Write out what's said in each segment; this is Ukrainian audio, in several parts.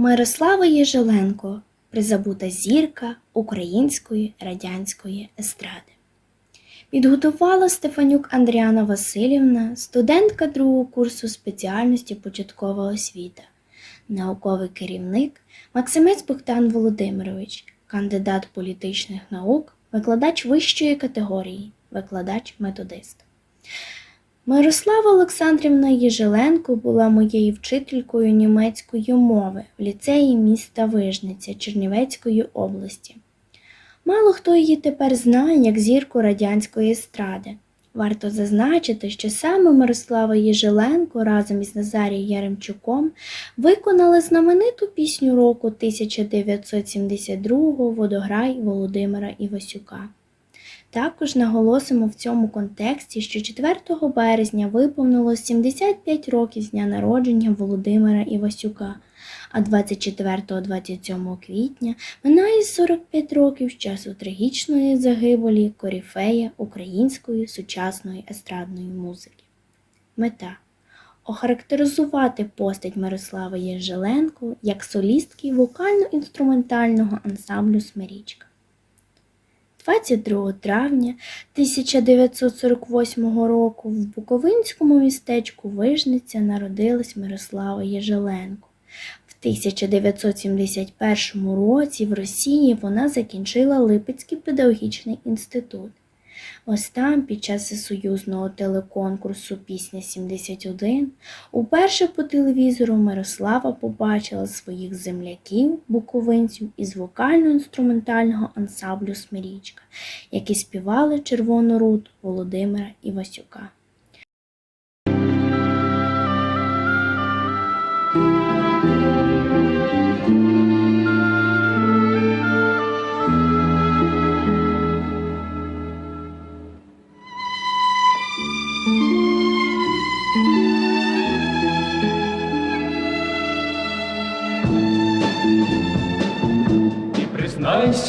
Мирослава Єжеленко призабута зірка української радянської естради. Підготувала Стефанюк Андріана Васильівна, студентка другого курсу спеціальності початкова освіта, науковий керівник Максимець Богдан Володимирович, кандидат політичних наук, викладач вищої категорії, викладач-методист. Мирослава Олександрівна Єжеленко була моєю вчителькою німецької мови в ліцеї міста Вижниця Чернівецької області. Мало хто її тепер знає як зірку радянської естради. Варто зазначити, що саме Мирослава Єжеленко разом із Назарієм Яремчуком виконали знамениту пісню року 1972 Водограй Володимира Івасюка. Також наголосимо в цьому контексті, що 4 березня виповнилось 75 років з дня народження Володимира Івасюка, а 24-27 квітня минає 45 років з часу трагічної загибелі коріфея української сучасної естрадної музики. Мета охарактеризувати постать Мирослави Єжеленко як солістки вокально-інструментального ансамблю Смирічка. 22 травня 1948 року в Буковинському містечку Вижниця народилась Мирослава Єжеленко. В 1971 році в Росії вона закінчила Липецький педагогічний інститут. Ось там, під час всесоюзного телеконкурсу Пісня 71 уперше по телевізору Мирослава побачила своїх земляків, буковинців із вокально-інструментального ансамблю Смирічка, які співали Червону рут Володимира Івасюка.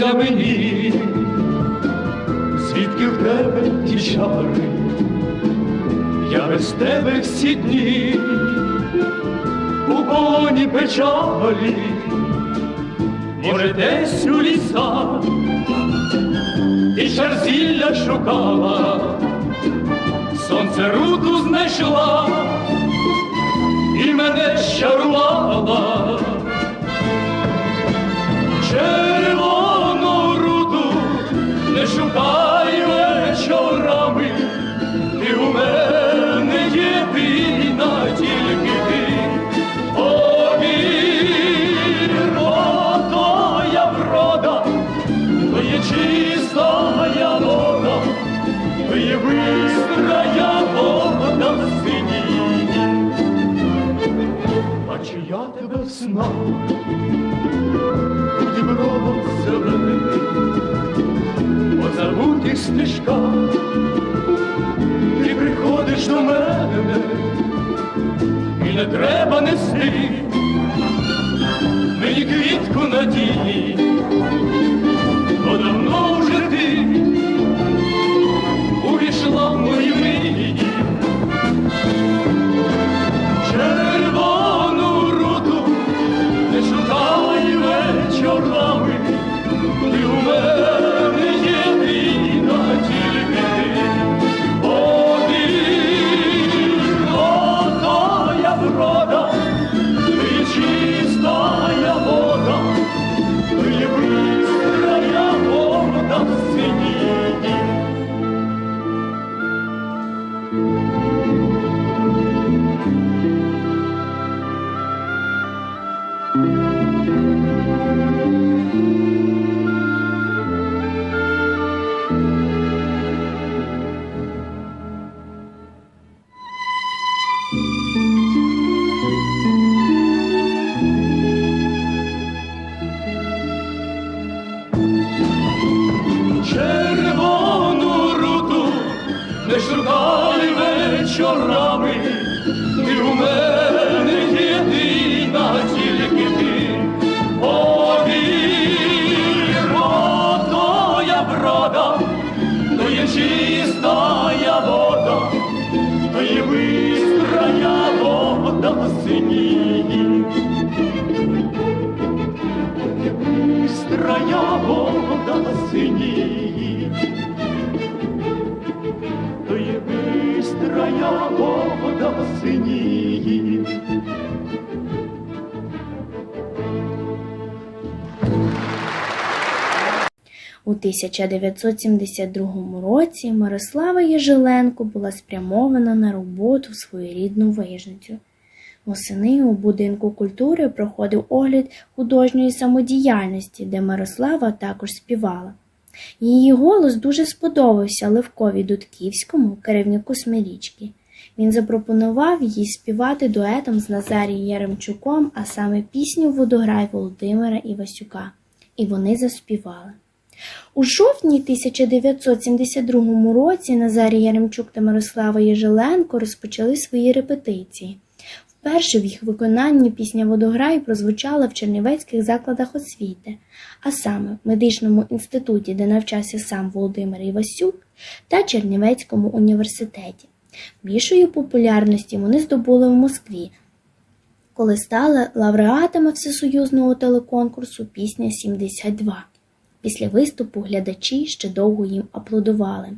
Признайся мені, звідки в тебе ті чари, я без тебе всі дні. У полоні печалі, може, десь у лісах. Ти шарзілля шукала, сонце руту знайшла. І мене щарувала. Твоє бистрая вода в сині. А чи я тебе знав? Дібровом зелений, по забутих стежках, ти приходиш до мене, і не треба нести червону руту не шукай вечорами, ти у мене єдина. голого до. У 1972 році Мирослава Єжиленко була спрямована на роботу в свою рідну вижницю. Восени у будинку культури проходив огляд художньої самодіяльності, де Мирослава також співала. Її голос дуже сподобався Левкові Дудківському, керівнику Смирічки, він запропонував їй співати дуетом з Назарієм Яремчуком, а саме пісню Водограй Володимира Івасюка. І вони заспівали. У жовтні 1972 році Назарій Яремчук та Мирослава Єжеленко розпочали свої репетиції. Вперше в їх виконанні пісня Водограй прозвучала в чернівецьких закладах освіти, а саме в медичному інституті, де навчався сам Володимир Івасюк, та Чернівецькому університеті. Більшої популярності вони здобули в Москві, коли стали лауреатами всесоюзного телеконкурсу Пісня 72. Після виступу глядачі ще довго їм аплодували.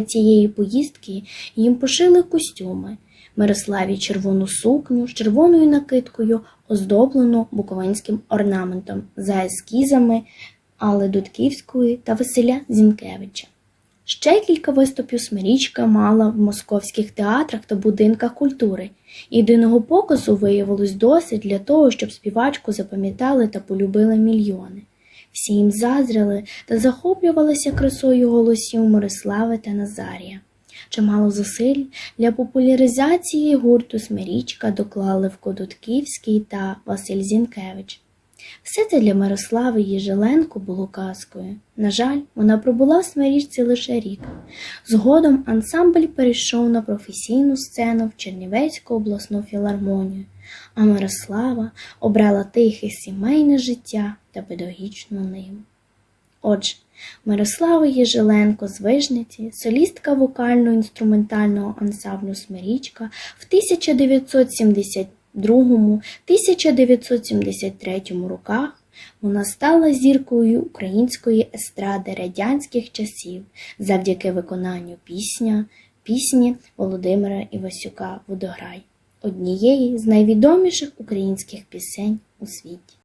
Цієї поїздки їм пошили костюми. Мирославі червону сукню з червоною накидкою, оздоблену буковинським орнаментом за ескізами Алли Дудківської та Василя Зінкевича. Ще кілька виступів Смирічка мала в московських театрах та будинках культури. Єдиного показу виявилось досить для того, щоб співачку запам'ятали та полюбили мільйони. Всі їм заздрили та захоплювалися красою голосів Мирослави та Назарія. Чимало зусиль для популяризації гурту Смирічка доклали Левко Дудківський та Василь Зінкевич. Все це для Мирослави Єжеленко було казкою. На жаль, вона пробула в Смирічці лише рік. Згодом ансамбль перейшов на професійну сцену в Чернівецьку обласну філармонію, а Мирослава обрала тихе сімейне життя та педагогічну ниву. Отже, Мирослава Єжеленко з Вижниці, солістка вокально-інструментального ансамблю Смирічка в 1972-1973 роках вона стала зіркою української естради радянських часів завдяки виконанню пісня, пісні Володимира Івасюка Водограй, однієї з найвідоміших українських пісень у світі.